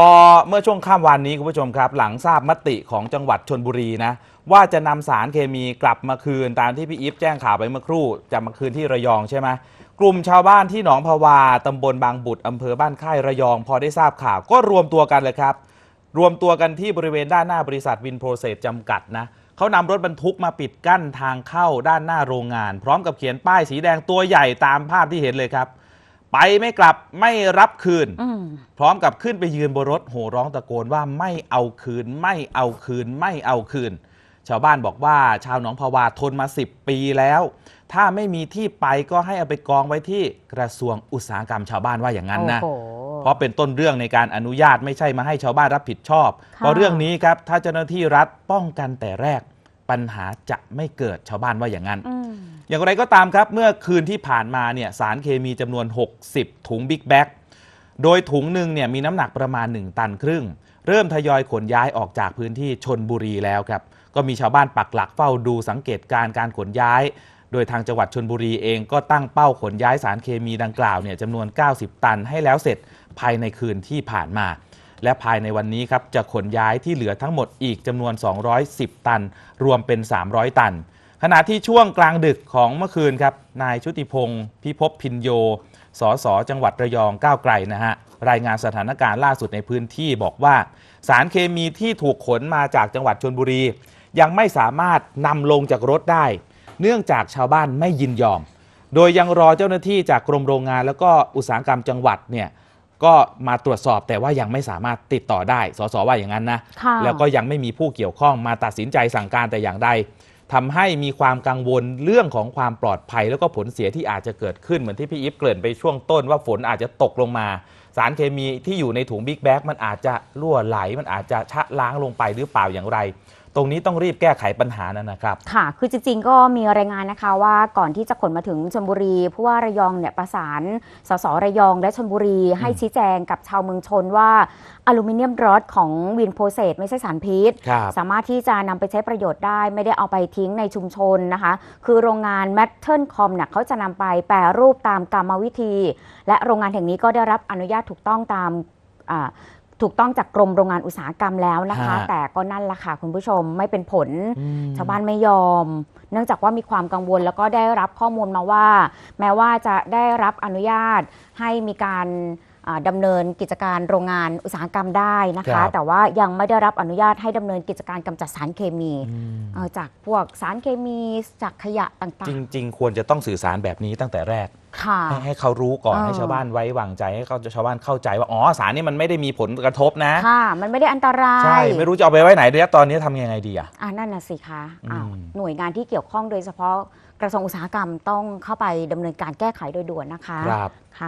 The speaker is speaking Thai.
พอเมื่อช่วงข้ามวันนี้คุณผู้ชมครับ หลังทราบมติของจังหวัดชนบุรีนะ ว่าจะนำสารเคมีกลับมาคืนตามที่พี่อีฟแจ้งข่าวไปเมื่อครู่จะมาคืนที่ระยองใช่ไหมกลุ่มชาวบ้านที่หนองพวาตำบลบางบุตรอำเภอบ้านค่ายระยอง พอได้ทราบข่าวก็รวมตัวกันเลยครับ รวมตัวกันที่บริเวณด้านหน้าบริษัทวินโปรเซสจำกัดนะเขานำรถบรรทุกมาปิดกั้นทางเข้าด้านหน้าโรงงาน พร้อมกับเขียนป้ายสีแดงตัวใหญ่ตามภาพที่เห็นเลยครับ ไปไม่กลับไม่รับคืนอืมพร้อมกับขึ้นไปยืนบนรถโห่ร้องตะโกนว่าไม่เอาคืน ไม่เอาคืน ไม่เอาคืน ชาวบ้านบอกว่าชาวหนองพวาทนมา 10 ปีแล้ว ถ้าไม่มีที่ไปก็ให้เอาไปกองไว้ที่กระทรวงอุตสาหกรรมชาวบ้านว่าอย่างนั้นนะโอ้โหเพราะเป็นต้นเรื่องในการอนุญาตไม่ใช่มาให้ชาวบ้านรับผิดชอบค่ะเพราะเรื่องนี้ครับถ้าเจ้าหน้าที่รัฐป้องกันแต่แรก ปัญหาจะไม่เกิดชาวบ้านว่าอย่างนั้นอืมอย่างไรก็ตามครับเมื่อคืนที่ผ่านมาเนี่ยสารเคมีจำนวน 60 ถุงบิ๊กแบ็กโดยถุงหนึ่งเนี่ยมีน้ำหนักประมาณ 1 ตันครึ่ง เริ่มทยอยขนย้ายออกจากพื้นที่ชนบุรีแล้วครับ ก็มีชาวบ้านปักหลักเฝ้าดูสังเกตการณ์การขนย้าย โดยทางจังหวัดชนบุรีเองก็ตั้งเป้าขนย้ายสารเคมีดังกล่าวเนี่ยจำนวน 90 ตันให้แล้วเสร็จภายในคืนที่ผ่านมา และภายในวันนี้ครับจะขนย้ายที่เหลือทั้งหมดอีกจำนวน 210 ตัน รวมเป็น 300 ตัน ขณะที่ช่วงกลางดึกของเมื่อคืนครับนายชุติพงศ์พิภพพินโยสสจังหวัดระยองก้าวไกลนะฮะรายงานสถานการณ์ล่าสุดในพื้นที่บอกว่า สารเคมีที่ถูกขนมาจากจังหวัดชนบุรี ยังไม่สามารถนำลงจากรถได้ เนื่องจากชาวบ้านไม่ยินยอม โดยยังรอเจ้าหน้าที่จากกรมโรงงาน แล้วก็อุตสาหกรรมจังหวัดเนี่ย ก็มาตรวจสอบแต่ว่ายังไม่สามารถติดต่อได้ สสว่าอย่างนั้นนะค่ะแล้วก็ยังไม่มีผู้เกี่ยวข้องมาตัดสินใจสั่งการแต่อย่างใดทำให้มีความกังวลเรื่องของความปลอดภัย แล้วก็ผลเสียที่อาจจะเกิดขึ้นเหมือนที่พี่อีฟเกริ่นไปช่วงต้นว่าฝนอาจจะตกลงมา สารเคมีที่อยู่ในถุงบิ๊กแบ็กมันอาจจะรั่วไหล มันอาจจะชะล้างลงไปหรือเปล่าอย่างไร ตรงนี้ต้องรีบแก้ไขปัญหานั้นนะครับ ค่ะ คือจริงๆ ก็มีรายงานนะคะว่าก่อนที่จะขนมาถึงชลบุรีผู้ว่าระยองเนี่ยประสานสสระยองและชลบุรีให้ชี้แจงกับชาวเมืองชนว่าอลูมิเนียมรอดของวินโพเซตไม่ใช่สารพิษครับสามารถที่จะนำไปใช้ประโยชน์ได้ ไม่ได้เอาไปทิ้งในชุมชนนะคะ คือโรงงาน m a t t e r c o m เนี่ยเขาจะนำไปแปรรูปตามกรรมวิธี และโรงงานแห่งนี้ก็ได้รับอนุญาตถูกต้องตามอ่า ถูกต้องจากกรมโรงงานอุตสาหกรรมแล้วนะคะ ฮะ แต่ก็นั่นแหละค่ะคุณผู้ชมไม่เป็นผล อืม ชาวบ้านไม่ยอม เนื่องจากว่ามีความกังวลแล้วก็ได้รับข้อมูลมาว่า แม้ว่าจะได้รับอนุญาตให้มีการ อ่าดำเนินกิจการโรงงานอุตสาหกรรมได้นะครัคะบแต่ว่ายังไม่ได้รับอนุญาตให้ดำเนินกิจการกำจัดสารเคมีอืมเอ่อจากพวกสารเคมีจากขยะต่างจริง ๆ ควรจะต้องสื่อสารแบบนี้ตั้งแต่แรกๆค่ะให้ให้เขารู้ก่อนเออให้ชาวบ้านไว้วางใจให้เขาชาวบ้านเข้าใจว่าอ๋อสารนี้มันไม่ได้มีผลกระทบนะค่ะ มันไม่ได้อันตรายใช่ไม่รู้จะเอาไปไว้ไหนด้วยตอนนี้ทำยังไงดีอะอ่านั่นน่ะสิคะอ้าวอืมหน่วยงานที่เกี่ยวข้องโดยเฉพาะกระทรวงอุตสาหกรรมต้องเข้าไปดำเนินการแก้ไขโดยด่วนนะคะครับค่ะ